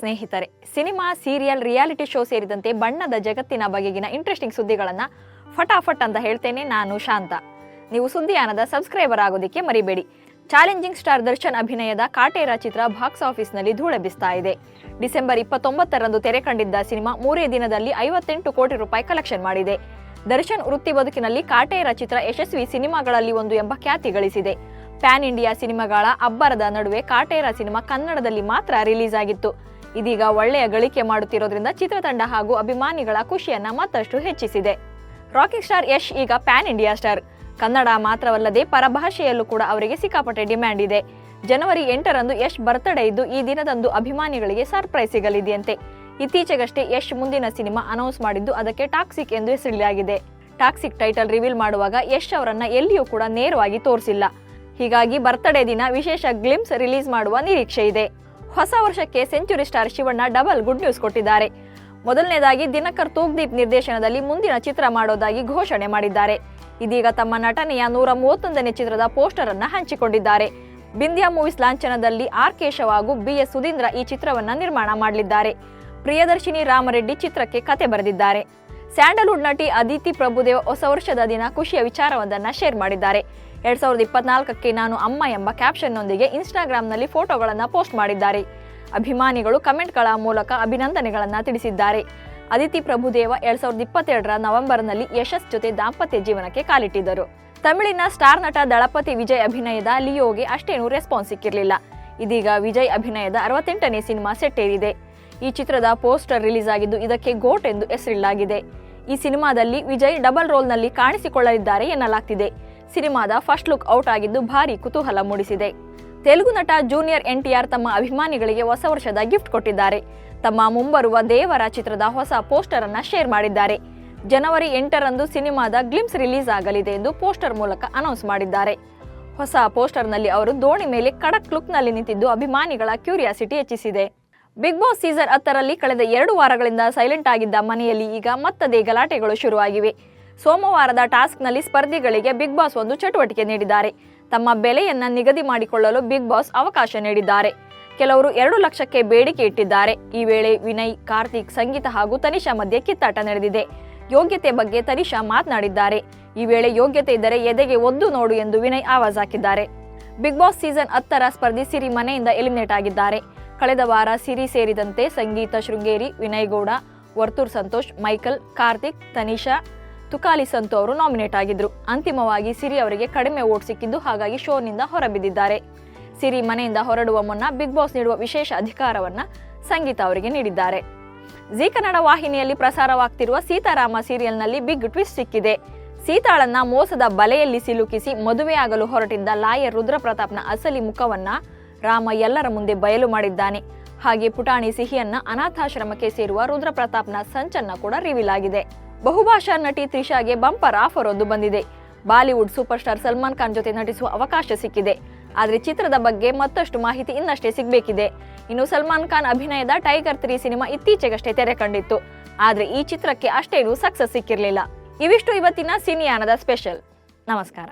ಸ್ನೇಹಿತರೆ, cinema, serial, reality show ಸೇರಿದಂತೆ ಬಣ್ಣದ ಜಗತ್ತಿನ ಬಗೆಗಿನ ಇಂಟ್ರೆಸ್ಟಿಂಗ್ ಸುದ್ದಿಗಳನ್ನು ಫಟಾಫಟ್ ಅಂತ ಹೇಳ್ತೇನೆ ನಾನು ಶಾಂತ. ನೀವು ಸುದ್ದಿಯಾನದ ಸಬ್ಸ್ಕ್ರೈಬರ್ ಆಗೋದಕ್ಕೆ ಮರಿಬೇಡಿ. ಚಾಲೆಂಜಿಂಗ್ ಸ್ಟಾರ್ ದರ್ಶನ್ ಅಭಿನಯದ ಕಾಟೇರ ಚಿತ್ರ ಬಾಕ್ಸ್ ಆಫೀಸ್ನಲ್ಲಿ ಧೂಳೆಬ್ಬಿಸ್ತಾ ಇದೆ. ಡಿಸೆಂಬರ್ ಇಪ್ಪತ್ತೊಂಬತ್ತರಂದು ತೆರೆ ಕಂಡಿದ್ದ ಸಿನಿಮಾ ಮೂರೇ ದಿನದಲ್ಲಿ ಐವತ್ತೆಂಟು ಕೋಟಿ ರೂಪಾಯಿ ಕಲೆಕ್ಷನ್ ಮಾಡಿದೆ. ದರ್ಶನ್ ವೃತ್ತಿ ಬದುಕಿನಲ್ಲಿ ಕಾಟೇರ ಚಿತ್ರ ಯಶಸ್ವಿ ಸಿನಿಮಾಗಳಲ್ಲಿ ಒಂದು ಎಂಬ ಖ್ಯಾತಿ ಗಳಿಸಿದೆ. ಪ್ಯಾನ್ ಇಂಡಿಯಾ ಸಿನಿಮಾಗಳ ಅಬ್ಬರದ ನಡುವೆ ಕಾಟೇರ ಸಿನಿಮಾ ಕನ್ನಡದಲ್ಲಿ ಮಾತ್ರ ರಿಲೀಸ್ ಆಗಿತ್ತು. ಇದೀಗ ಒಳ್ಳೆಯ ಗಳಿಕೆ ಮಾಡುತ್ತಿರೋದ್ರಿಂದ ಚಿತ್ರತಂಡ ಹಾಗೂ ಅಭಿಮಾನಿಗಳ ಖುಷಿಯನ್ನ ಮತ್ತಷ್ಟು ಹೆಚ್ಚಿಸಿದೆ. ರಾಕಿಂಗ್ ಸ್ಟಾರ್ ಯಶ್ ಈಗ ಪ್ಯಾನ್ ಇಂಡಿಯಾ ಸ್ಟಾರ್. ಕನ್ನಡ ಮಾತ್ರವಲ್ಲದೆ ಪರಭಾಷೆಯಲ್ಲೂ ಕೂಡ ಅವರಿಗೆ ಸಿಕ್ಕಾಪಟ್ಟೆ ಡಿಮ್ಯಾಂಡ್ ಇದೆ. ಜನವರಿ ಎಂಟರಂದು ಯಶ್ ಬರ್ತ್ಡೇ ಇದ್ದು ಈ ದಿನದಂದು ಅಭಿಮಾನಿಗಳಿಗೆ ಸರ್ಪ್ರೈಸ್ ಸಿಗಲಿದೆಯಂತೆ. ಇತ್ತೀಚೆಗಷ್ಟೇ ಯಶ್ ಮುಂದಿನ ಸಿನಿಮಾ ಅನೌನ್ಸ್ ಮಾಡಿದ್ದು ಅದಕ್ಕೆ ಟಾಕ್ಸಿಕ್ ಎಂದು ಹೆಸರಿಲಾಗಿದೆ ಟಾಕ್ಸಿಕ್ ಟೈಟಲ್ ರಿವೀಲ್ ಮಾಡುವಾಗ ಯಶ್ ಅವರನ್ನ ಎಲ್ಲಿಯೂ ಕೂಡ ನೇರವಾಗಿ ತೋರಿಸಿಲ್ಲ. ಹೀಗಾಗಿ ಬರ್ತ್ಡೇ ದಿನ ವಿಶೇಷ ಗ್ಲಿಮ್ಸ್ ರಿಲೀಸ್ ಮಾಡುವ ನಿರೀಕ್ಷೆ ಇದೆ. ಹೊಸ ವರ್ಷಕ್ಕೆ century star Shivanna double good news ಕೊಟ್ಟಿದ್ದಾರೆ. ಮೊದಲನೇದಾಗಿ ದಿನಕರ್ ತೂಗ್ದೀಪ್ ನಿರ್ದೇಶನದಲ್ಲಿ ಮುಂದಿನ ಚಿತ್ರ ಮಾಡೋದಾಗಿ ಘೋಷಣೆ ಮಾಡಿದ್ದಾರೆ. ಇದೀಗ ತಮ್ಮ ನಟನೆಯ ನೂರ ಮೂವತ್ತೊಂದನೇ ಚಿತ್ರದ ಪೋಸ್ಟರ್ ಅನ್ನ ಹಂಚಿಕೊಂಡಿದ್ದಾರೆ. ಬಿಂದ್ಯಾ ಮೂವೀಸ್ ಲಾಂಛನದಲ್ಲಿ ಆರ್ ಕೇಶವ್ ಹಾಗೂ ಬಿ ಎಸ್ ಸುಧೀಂದ್ರ ಈ ಚಿತ್ರವನ್ನ ನಿರ್ಮಾಣ ಮಾಡಲಿದ್ದಾರೆ. ಪ್ರಿಯದರ್ಶಿನಿ ರಾಮರೆಡ್ಡಿ ಚಿತ್ರಕ್ಕೆ ಕತೆ ಬರೆದಿದ್ದಾರೆ. ಸ್ಯಾಂಡಲ್ವುಡ್ ನಟಿ ಅದಿತಿ ಪ್ರಭುದೇವ್ ಹೊಸ ವರ್ಷದ ದಿನ ಖುಷಿಯ ವಿಚಾರವೊಂದನ್ನು ಶೇರ್ ಮಾಡಿದ್ದಾರೆ. ಎರಡ್ ಸಾವಿರದ ಇಪ್ಪತ್ನಾಲ್ಕಕ್ಕೆ ನಾನು ಅಮ್ಮ ಎಂಬ ಕ್ಯಾಪ್ಷನ್ನೊಂದಿಗೆ ಇನ್ಸ್ಟಾಗ್ರಾಂನಲ್ಲಿ ಫೋಟೋಗಳನ್ನು ಪೋಸ್ಟ್ ಮಾಡಿದ್ದಾರೆ. ಅಭಿಮಾನಿಗಳು ಕಮೆಂಟ್ಗಳ ಮೂಲಕ ಅಭಿನಂದನೆಗಳನ್ನು ತಿಳಿಸಿದ್ದಾರೆ. ಅದಿತಿ ಪ್ರಭುದೇವ ಎರಡ್ ಸಾವಿರದ ಇಪ್ಪತ್ತೆರಡರ ನವೆಂಬರ್ನಲ್ಲಿ ಯಶಸ್ ಜೊತೆ ದಾಂಪತ್ಯ ಜೀವನಕ್ಕೆ ಕಾಲಿಟ್ಟಿದ್ದರು. ತಮಿಳಿನ ಸ್ಟಾರ್ ನಟ ದಳಪತಿ ವಿಜಯ್ ಅಭಿನಯದ ಲಿಯೋಗೆ ಅಷ್ಟೇನೂ ರೆಸ್ಪಾನ್ಸ್ ಸಿಕ್ಕಿರಲಿಲ್ಲ. ಇದೀಗ ವಿಜಯ್ ಅಭಿನಯದ ಅರವತ್ತೆಂಟನೇ ಸಿನಿಮಾ ಸೆಟ್ಟೇರಿದೆ ಈ ಚಿತ್ರದ ಪೋಸ್ಟರ್ ರಿಲೀಸ್ ಆಗಿದ್ದು ಇದಕ್ಕೆ ಗೋಟ್ ಎಂದು ಹೆಸರಿಲ್ಲಾಗಿದೆ ಈ ಸಿನಿಮಾದಲ್ಲಿ ವಿಜಯ್ ಡಬಲ್ ರೋಲ್ನಲ್ಲಿ ಕಾಣಿಸಿಕೊಳ್ಳಲಿದ್ದಾರೆ ಎನ್ನಲಾಗ್ತಿದೆ. ಸಿನಿಮಾದ ಫಸ್ಟ್ ಲುಕ್ ಔಟ್ ಆಗಿದ್ದು ಭಾರಿ ಕುತೂಹಲ ಮೂಡಿಸಿದೆ. ತೆಲುಗು ನಟ ಜೂನಿಯರ್ ಎನ್ಟಿಆರ್ ತಮ್ಮ ಅಭಿಮಾನಿಗಳಿಗೆ ಹೊಸ ವರ್ಷದ ಗಿಫ್ಟ್ ಕೊಟ್ಟಿದ್ದಾರೆ. ತಮ್ಮ ಮುಂಬರುವ ದೇವರ ಚಿತ್ರದ ಹೊಸ ಪೋಸ್ಟರ್ ಅನ್ನ ಶೇರ್ ಮಾಡಿದ್ದಾರೆ. ಜನವರಿ ಎಂಟರಂದು ಸಿನಿಮಾದ ಗ್ಲಿಮ್ಸ್ ರಿಲೀಸ್ ಆಗಲಿದೆ ಎಂದು ಪೋಸ್ಟರ್ ಮೂಲಕ ಅನೌನ್ಸ್ ಮಾಡಿದ್ದಾರೆ. ಹೊಸ ಪೋಸ್ಟರ್ನಲ್ಲಿ ಅವರು ದೋಣಿ ಮೇಲೆ ಖಡಕ್ ಲುಕ್ನಲ್ಲಿ ನಿಂತಿದ್ದು ಅಭಿಮಾನಿಗಳ ಕ್ಯೂರಿಯಾಸಿಟಿ ಹೆಚ್ಚಿಸಿದೆ. ಬಿಗ್ ಬಾಸ್ ಸೀಸನ್ ಹತ್ತರಲ್ಲಿ ಕಳೆದ ಎರಡು ವಾರಗಳಿಂದ ಸೈಲೆಂಟ್ ಆಗಿದ್ದ ಮನೆಯಲ್ಲಿ ಈಗ ಮತ್ತದೇ ಗಲಾಟೆಗಳು ಶುರುವಾಗಿವೆ. ಸೋಮವಾರದ ಟಾಸ್ಕ್ನಲ್ಲಿ ಸ್ಪರ್ಧಿಗಳಿಗೆ ಬಿಗ್ ಬಾಸ್ ಒಂದು ಚಟುವಟಿಕೆ ನೀಡಿದ್ದಾರೆ. ತಮ್ಮ ಬೆಲೆಯನ್ನ ನಿಗದಿ ಮಾಡಿಕೊಳ್ಳಲು ಬಿಗ್ ಬಾಸ್ ಅವಕಾಶ ನೀಡಿದ್ದಾರೆ. ಕೆಲವರು ಎರಡು ಲಕ್ಷಕ್ಕೆ ಬೇಡಿಕೆ ಇಟ್ಟಿದ್ದಾರೆ. ಈ ವೇಳೆ ವಿನಯ್, ಕಾರ್ತಿಕ್, ಸಂಗೀತ ಹಾಗೂ ತನಿಷಾ ಮಧ್ಯೆ ಕಿತ್ತಾಟ ನಡೆದಿದೆ. ಯೋಗ್ಯತೆ ಬಗ್ಗೆ ತನಿಷಾ ಮಾತನಾಡಿದ್ದಾರೆ. ಈ ವೇಳೆ ಯೋಗ್ಯತೆ ಇದ್ದರೆ ಎದೆಗೆ ಒದ್ದು ನೋಡು ಎಂದು ವಿನಯ್ ಆವಾಜ್ ಹಾಕಿದ್ದಾರೆ. ಬಿಗ್ ಬಾಸ್ ಸೀಸನ್ ಹತ್ತರ ಸ್ಪರ್ಧಿ ಸಿರಿ ಮನೆಯಿಂದ ಎಲಿಮಿನೇಟ್ ಆಗಿದ್ದಾರೆ. ಕಳೆದ ವಾರ ಸಿರಿ ಸೇರಿದಂತೆ ಸಂಗೀತ ಶೃಂಗೇರಿ, ವಿನಯ್ ಗೌಡ, ವರ್ತೂರ್ ಸಂತೋಷ್, ಮೈಕಲ್, ಕಾರ್ತಿಕ್, ತನಿಷಾ ತುಕಾಲಿ ಸಂತು ಅವರು ನಾಮಿನೇಟ್ ಆಗಿದ್ರು. ಅಂತಿಮವಾಗಿ ಸಿರಿ ಅವರಿಗೆ ಕಡಿಮೆ ಓಟ್ ಸಿಕ್ಕಿದ್ದು ಹಾಗಾಗಿ ಶೋನಿಂದ ಹೊರಬಿದ್ದಿದ್ದಾರೆ. ಸಿರಿ ಮನೆಯಿಂದ ಹೊರಡುವ ಮುನ್ನ ಬಿಗ್ ಬಾಸ್ ನೀಡುವ ವಿಶೇಷ ಅಧಿಕಾರವನ್ನ ಸಂಗೀತ ಅವರಿಗೆ ನೀಡಿದ್ದಾರೆ. ಜಿ ಕನ್ನಡ ವಾಹಿನಿಯಲ್ಲಿ ಪ್ರಸಾರವಾಗ್ತಿರುವ ಸೀತಾರಾಮ ಸೀರಿಯಲ್ನಲ್ಲಿ ಬಿಗ್ ಟ್ವಿಸ್ಟ್ ಸಿಕ್ಕಿದೆ. ಸೀತಾಳನ್ನ ಮೋಸದ ಬಲೆಯಲ್ಲಿ ಸಿಲುಕಿಸಿ ಮದುವೆಯಾಗಲು ಹೊರಟಿದ್ದ ಲಾಯರ್ ರುದ್ರಪ್ರತಾಪ್ನ ಅಸಲಿ ಮುಖವನ್ನ ರಾಮ ಎಲ್ಲರ ಮುಂದೆ ಬಯಲು ಮಾಡಿದ್ದಾನೆ. ಹಾಗೆ ಪುಟಾಣಿ ಸಿಹಿಯನ್ನ ಅನಾಥಾಶ್ರಮಕ್ಕೆ ಸೇರುವ ರುದ್ರಪ್ರತಾಪ್ನ ಸಂಚನ್ನ ಕೂಡ ರಿವೀಲ್ ಆಗಿದೆ. ಬಹುಭಾಷಾ ನಟಿ ತ್ರಿಷಾಗೆ ಬಂಪರ್ ಆಫರ್ ಒಂದು ಬಂದಿದೆ. Bollywood super star Salman Khan ಜೊತೆ ನಟಿಸುವ ಅವಕಾಶ ಸಿಕ್ಕಿದೆ. ಆದರೆ ಚಿತ್ರದ ಬಗ್ಗೆ ಮತ್ತಷ್ಟು ಮಾಹಿತಿ ಇನ್ನಷ್ಟೇ ಸಿಗಬೇಕಿದೆ. ಇನ್ನು ಸಲ್ಮಾನ್ ಖಾನ್ ಅಭಿನಯದ ಟೈಗರ್ ತ್ರೀ ಸಿನಿಮಾ ಇತ್ತೀಚೆಗಷ್ಟೇ ತೆರೆ ಕಂಡಿತ್ತು. ಆದರೆ ಈ ಚಿತ್ರಕ್ಕೆ ಅಷ್ಟೇನೂ ಸಕ್ಸಸ್ ಸಿಕ್ಕಿರಲಿಲ್ಲ. ಇವಿಷ್ಟು ಇವತ್ತಿನ ಸಿನಿಯಾನದ ಸ್ಪೆಷಲ್. ನಮಸ್ಕಾರ.